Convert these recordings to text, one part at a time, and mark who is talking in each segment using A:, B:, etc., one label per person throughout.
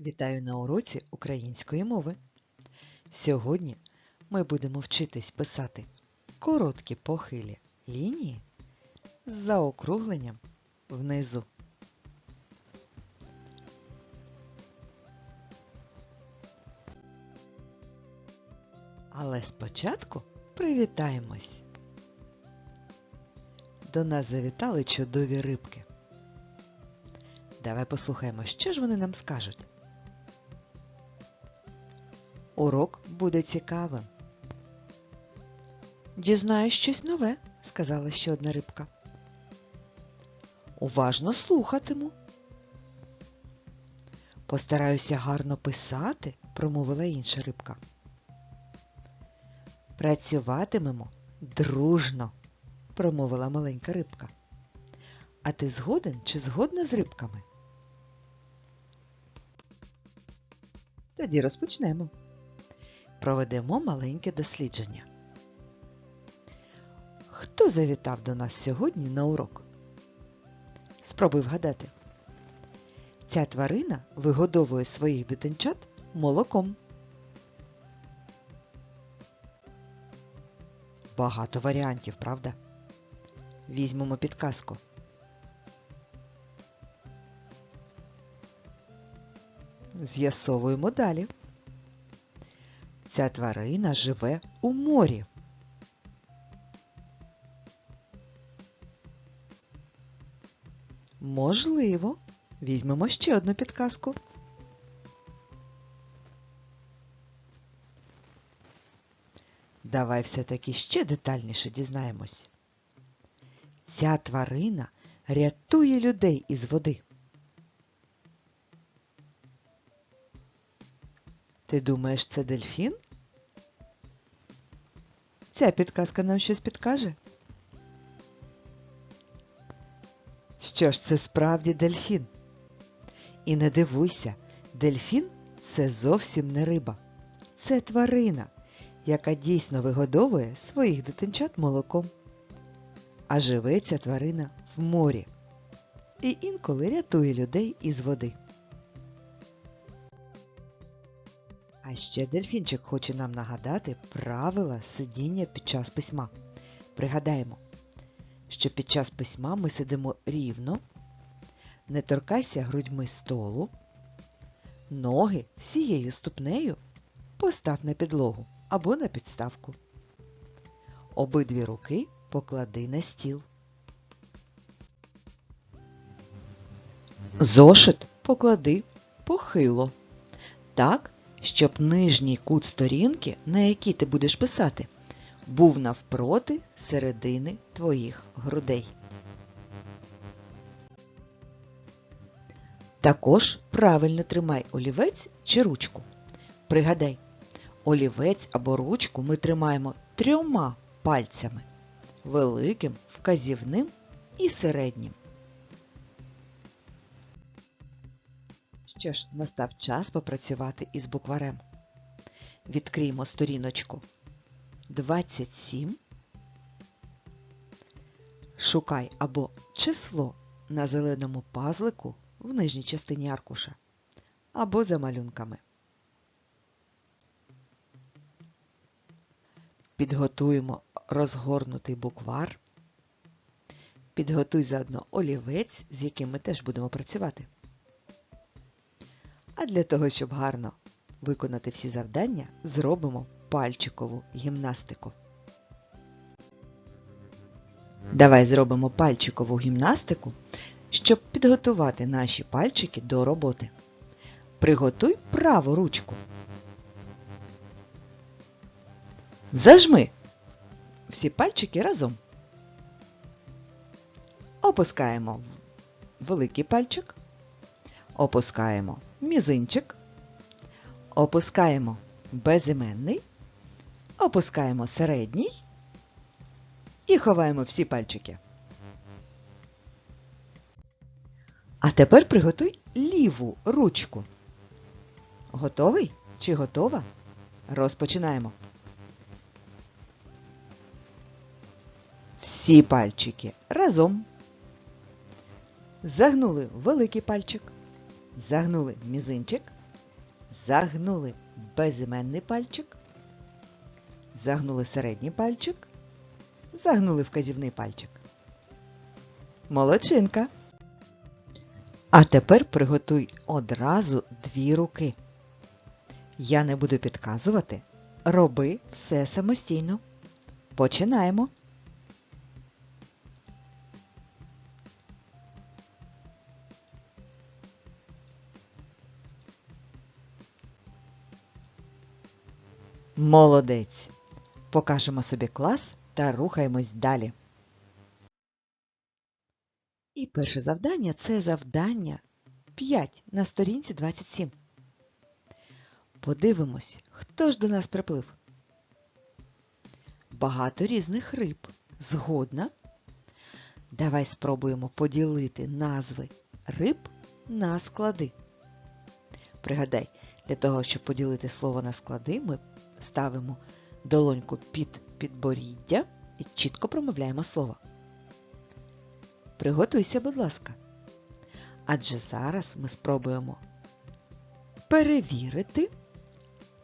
A: Вітаю на уроці української мови. Сьогодні ми будемо вчитись писати короткі похилі лінії з заокругленням внизу. Але спочатку привітаємось. До нас завітали чудові рибки. Давай послухаємо, що ж вони нам скажуть. Урок буде цікавим. Дізнаюсь щось нове, сказала ще одна рибка. Уважно слухатиму. Постараюся гарно писати, промовила інша рибка. Працюватимемо дружно, промовила маленька рибка. А ти згоден чи згодна з рибками? Тоді розпочнемо. Проведемо маленьке дослідження. Хто завітав до нас сьогодні на урок? Спробуй вгадати. Ця тварина вигодовує своїх дитинчат молоком. Багато варіантів, правда? Візьмемо підказку. З'ясовуємо далі. Ця тварина живе у морі. Можливо, візьмемо ще одну підказку. Давай все-таки ще детальніше дізнаємось. Ця тварина рятує людей із води. Ти думаєш, це дельфін? Ця підказка нам щось підкаже? Що ж, це справді дельфін. І не дивуйся, дельфін це зовсім не риба. Це тварина, яка дійсно вигодовує своїх дитинчат молоком. А живе ця тварина в морі і інколи рятує людей із води. А ще дельфінчик хоче нам нагадати правила сидіння під час письма. Пригадаємо, що під час письма ми сидимо рівно, не торкайся грудьми столу, ноги всією ступнею постав на підлогу або на підставку. Обидві руки поклади на стіл. Зошит поклади похило. Так, щоб нижній кут сторінки, на якій ти будеш писати, був навпроти середини твоїх грудей. Також правильно тримай олівець чи ручку. Пригадай, олівець або ручку ми тримаємо трьома пальцями великим, вказівним і середнім. Що ж, настав час попрацювати із букварем. Відкриємо сторіночку 27. Шукай або число на зеленому пазлику в нижній частині аркуша, або за малюнками. Підготуємо розгорнутий буквар. Підготуй заодно олівець, з яким ми теж будемо працювати. А для того, щоб гарно виконати всі завдання, зробимо пальчикову гімнастику. Давай зробимо пальчикову гімнастику, щоб підготувати наші пальчики до роботи. Приготуй праву ручку. Зажми всі пальчики разом. Опускаємо великий пальчик. Опускаємо мізинчик, опускаємо безіменний, опускаємо середній і ховаємо всі пальчики. А тепер приготуй ліву ручку. Готовий чи готова? Розпочинаємо. Всі пальчики разом. Загнули великий пальчик, загнули мізинчик загнули безіменний пальчик, загнули середній пальчик, загнули вказівний пальчик. Молодчинка. А тепер приготуй одразу дві руки. Я не буду підказувати. Роби все самостійно. Починаємо. Молодець. Покажемо собі клас та рухаємось далі. І перше завдання це завдання 5 на сторінці 27. Подивимось, хто ж до нас приплив. Багато різних риб. Згодна? Давай спробуємо поділити назви риб на склади. Пригадай, для того, щоб поділити слово на склади, ми ставимо долоньку під підборіддя і чітко промовляємо слово. Приготуйся, будь ласка. Адже зараз ми спробуємо перевірити,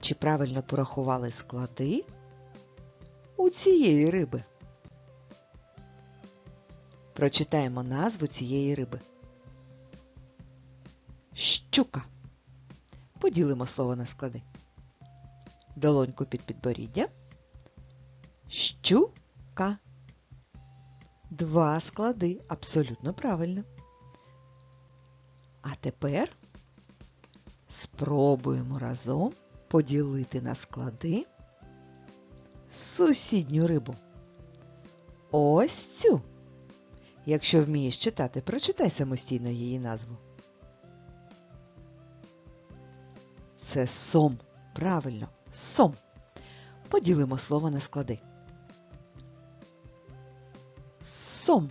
A: чи правильно порахували склади у цієї риби. Прочитаємо назву цієї риби. Щука. Поділимо слово на склади. Долоньку під підборіддя. Щука. Два склади. Абсолютно правильно. А тепер спробуємо разом поділити на склади сусідню рибу. Ось цю. Якщо вмієш читати, прочитай самостійно її назву. Це сом. Правильно, сом. Поділимо слово на склади. Сом.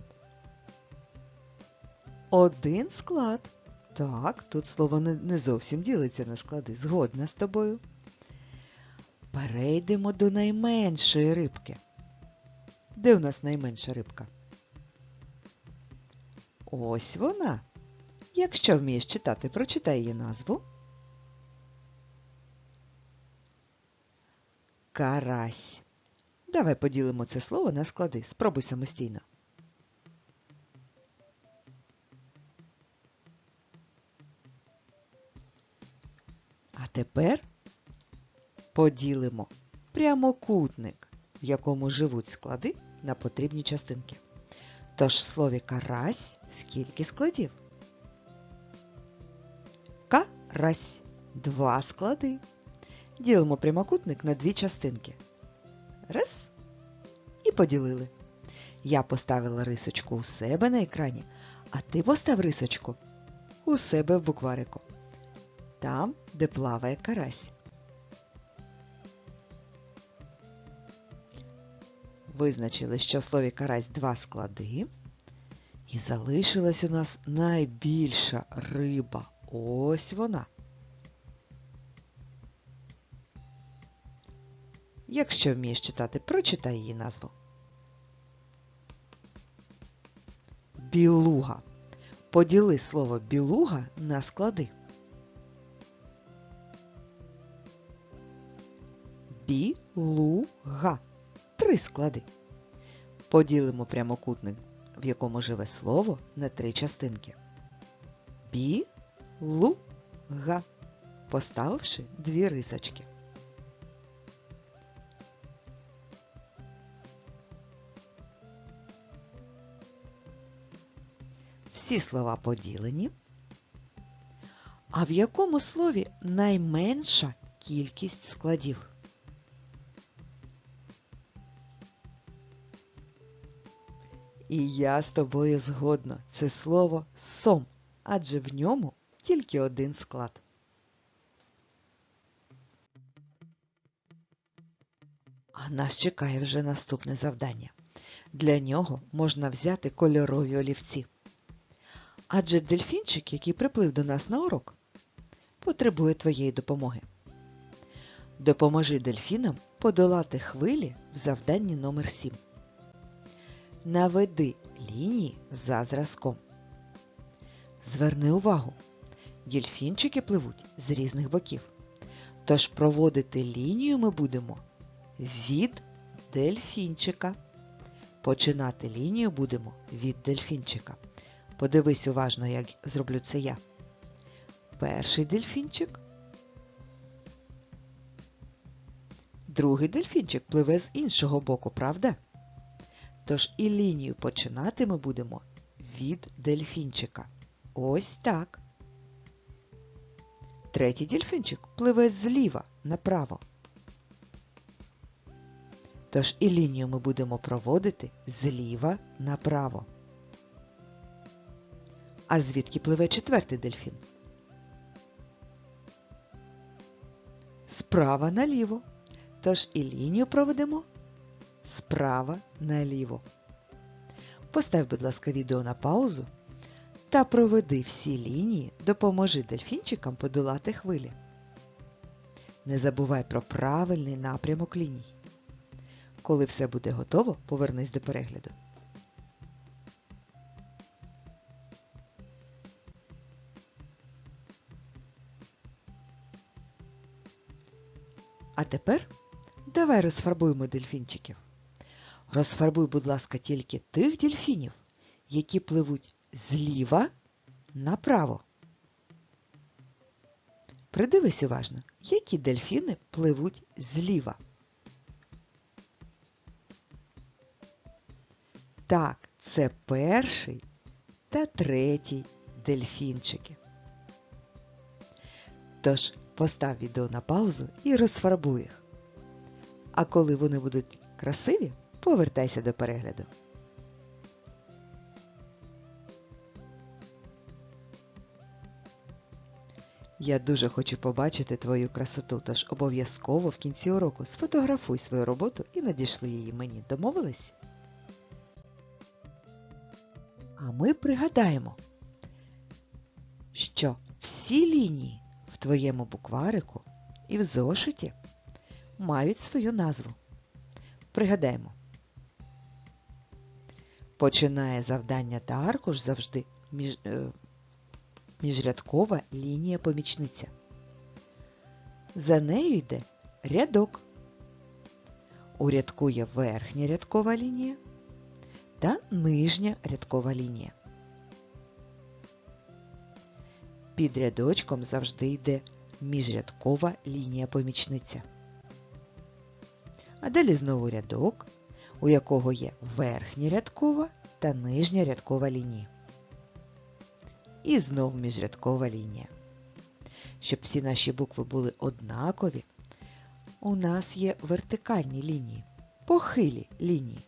A: Один склад. Так, тут слово не зовсім ділиться на склади. Згодна з тобою. Перейдемо до найменшої рибки. Де в нас найменша рибка? Ось вона. Якщо вмієш читати, прочитай її назву. Карась. Давай поділимо це слово на склади. Спробуй самостійно. А тепер поділимо прямокутник, в якому живуть склади на потрібні частинки. Тож в слові карась скільки складів? Карась. Два склади. Ділимо прямокутник на дві частинки. Раз. І поділили. Я поставила рисочку у себе на екрані, а ти постав рисочку у себе в букварику. Там, де плаває карась. Визначили, що в слові карась два склади. І залишилась у нас найбільша риба. Ось вона. Якщо вмієш читати, прочитай її назву. Білуга. Поділи слово білуга на склади. Білуга. Три склади. Поділимо прямокутник, в якому живе слово, на три частинки. Білуга. Поставивши дві рисочки. Всі слова поділені. А в якому слові найменша кількість складів? І я з тобою згодна. Це слово сом, адже в ньому тільки один склад. А нас чекає вже наступне завдання. Для нього можна взяти кольорові олівці. Адже дельфінчик, який приплив до нас на урок, потребує твоєї допомоги. Допоможи дельфінам подолати хвилі в завданні номер 7 Наведи лінії за зразком. Зверни увагу, дельфінчики пливуть з різних боків. Тож проводити лінію ми будемо від дельфінчика. Починати лінію будемо від дельфінчика. Подивись уважно, як зроблю це я. Перший дельфінчик. Другий дельфінчик пливе з іншого боку, правда? Тож і лінію починати ми будемо від дельфінчика. Ось так. Третій дельфінчик пливе зліва направо. Тож і лінію ми будемо проводити зліва направо. А звідки пливе четвертий дельфін? Справа наліво. Тож і лінію проведемо справа наліво. Постав, будь ласка, відео на паузу та проведи всі лінії, допоможи дельфінчикам подолати хвилі. Не забувай про правильний напрямок ліній. Коли все буде готово, повернись до перегляду. А тепер давай розфарбуємо дельфінчиків. Розфарбуй, будь ласка, тільки тих дельфінів, які пливуть зліва направо. Придивись уважно, які дельфіни пливуть зліва. Так, це перший та третій дельфінчики. Тож постав відео на паузу і розфарбуй їх. А коли вони будуть красиві, повертайся до перегляду. Я дуже хочу побачити твою красоту, тож обов'язково в кінці уроку сфотографуй свою роботу і надішли її мені. Домовились? А ми пригадаємо, що всі лінії твоєму букварику і в зошиті мають свою назву. Пригадаємо. Починає завдання та аркуш завжди між, е, міжрядкова лінія помічниця. За нею йде рядок. У рядку є верхня рядкова лінія та нижня рядкова лінія. Під рядочком завжди йде міжрядкова лінія помічниця. А далі знову рядок, у якого є верхня рядкова та нижня рядкова лінії. І знов міжрядкова лінія. Щоб всі наші букви були однакові, у нас є вертикальні лінії, похилі лінії.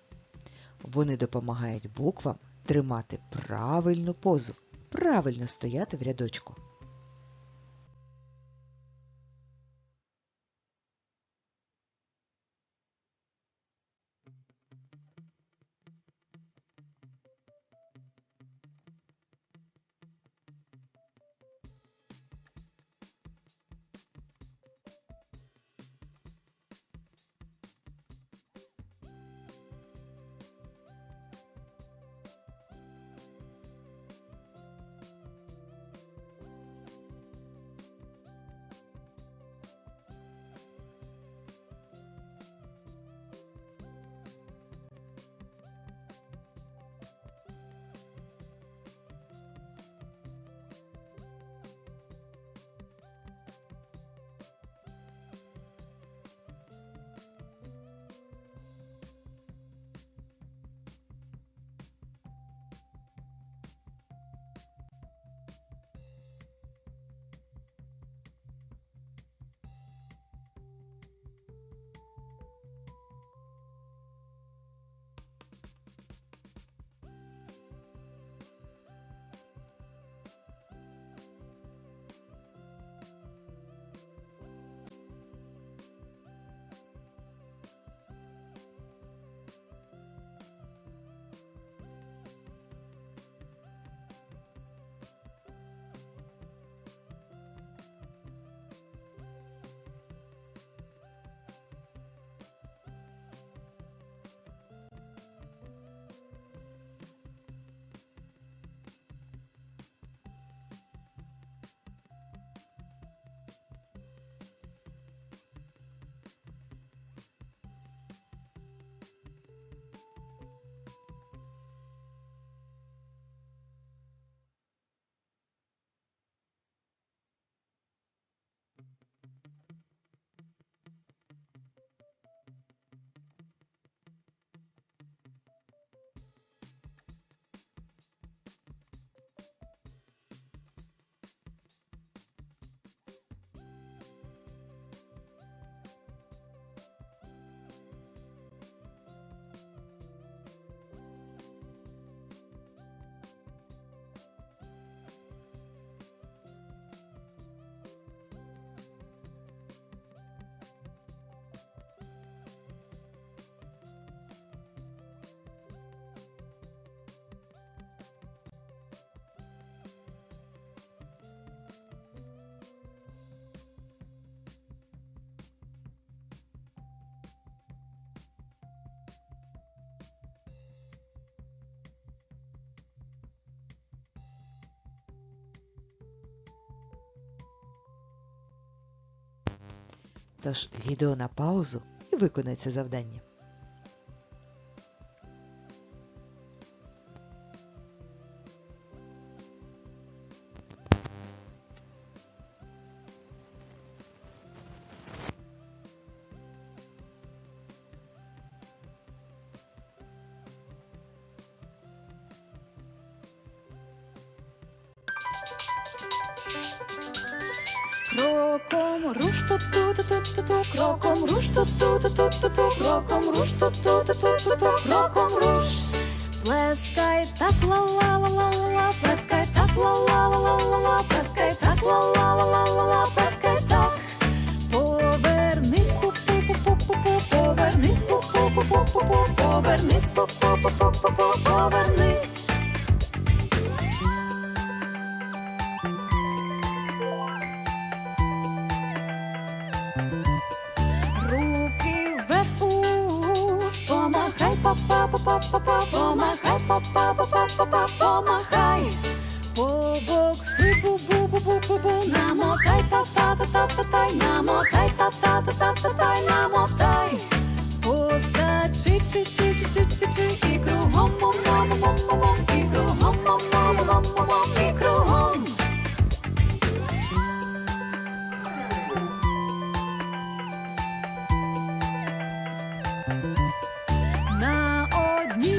A: Вони допомагають буквам тримати правильну позу, правильно стояти в рядочку. Тож відео на паузу і виконай це завдання.
B: Пу повернись пу повернись помахай, па-па, помахай, па-па, помахай.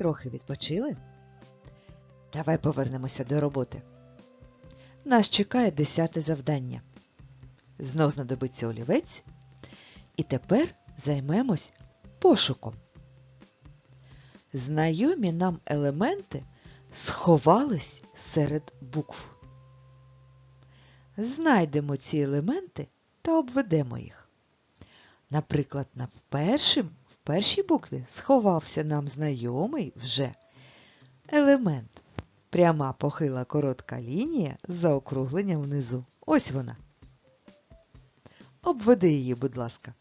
A: Трохи відпочили? Давай повернемося до роботи. Нас чекає десяте завдання. Знов знадобиться олівець. І тепер займемось пошуком. Знайомі нам елементи сховались серед букв. Знайдемо ці елементи та обведемо їх. Наприклад, на першим, першій букві сховався нам знайомий вже елемент. Пряма похила коротка лінія з заокругленням внизу. Ось вона. Обведи її, будь ласка.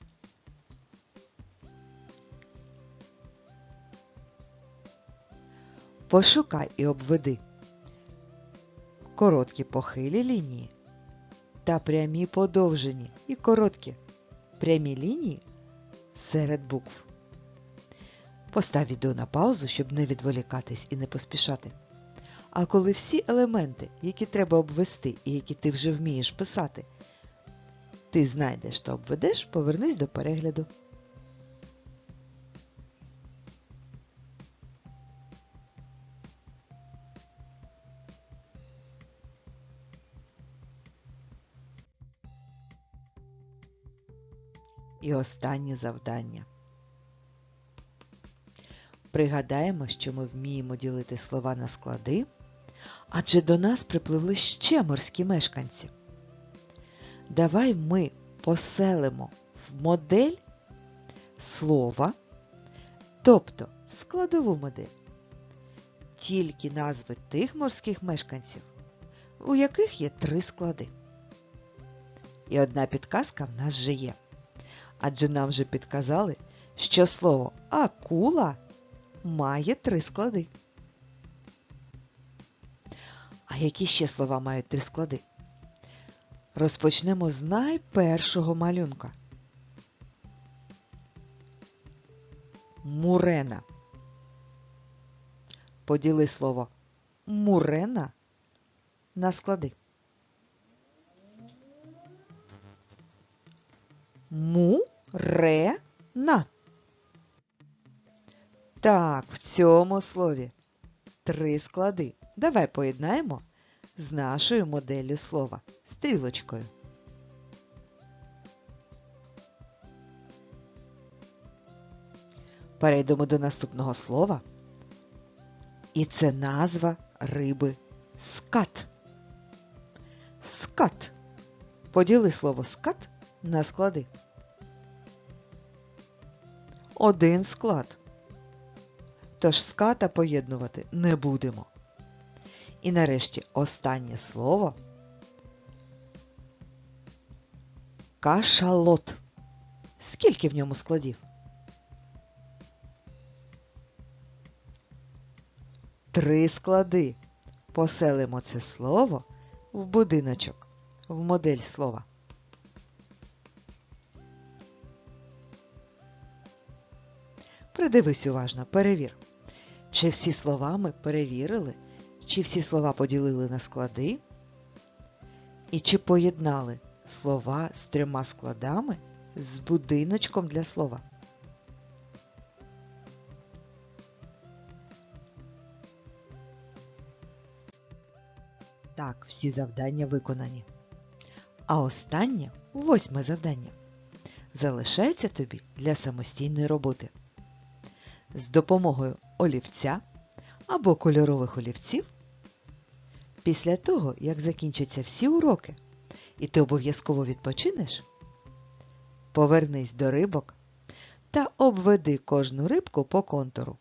A: Пошукай і обведи короткі похилі лінії та прямі подовжені і короткі прямі лінії серед букв. Постав відео на паузу, щоб не відволікатись і не поспішати. А коли всі елементи, які треба обвести і які ти вже вмієш писати, ти знайдеш та обведеш, повернись до перегляду. І останнє завдання. Пригадаємо, що ми вміємо ділити слова на склади, адже до нас припливли ще морські мешканці. Давай ми поселимо в модель слова, тобто складову модель, тільки назви тих морських мешканців, у яких є три склади. І одна підказка в нас вже є. Адже нам вже підказали, що слово акула має три склади. А які ще слова мають три склади? Розпочнемо з найпершого малюнка. Мурена. Поділи слово мурена на склади. Му-ре-на. Так, в цьому слові три склади. Давай поєднаємо з нашою моделлю слова стрілочкою. Перейдемо до наступного слова. І це назва риби скат. Скат. Поділи слово скат на склади. Один склад Тож ската поєднувати не будемо. І нарешті останнє слово кашалот. Скільки в ньому складів? Три склади. Поселимо це слово в будиночок, в модель слова. Придивись уважно, перевір. Чи всі слова ми перевірили, чи всі слова поділили на склади, і чи поєднали слова з трьома складами з будиночком для слова. Так, всі завдання виконані. А останнє, восьме завдання, залишається тобі для самостійної роботи. З допомогою олівця або кольорових олівців після того, як закінчаться всі уроки, і ти обов'язково відпочинеш, повернись до рибок та обведи кожну рибку по контуру.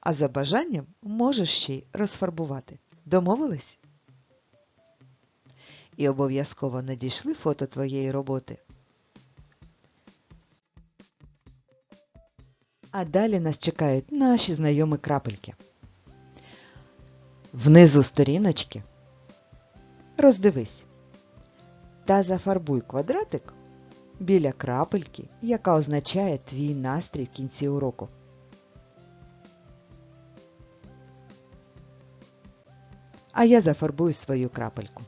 A: А за бажанням можеш ще й розфарбувати. Домовились? І обов'язково надійшли фото твоєї роботи. А далі нас чекають наші знайомі крапельки. Внизу сторіночки роздивись та зафарбуй квадратик біля крапельки, яка означає твій настрій в кінці уроку. А я зафарбую свою крапельку.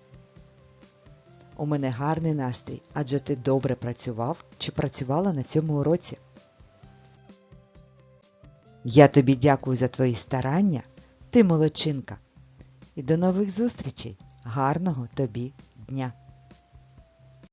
A: У мене гарний настрій, адже ти добре працював чи працювала на цьому уроці. Я тобі дякую за твої старання, ти молодчинка. І до нових зустрічей. Гарного тобі дня!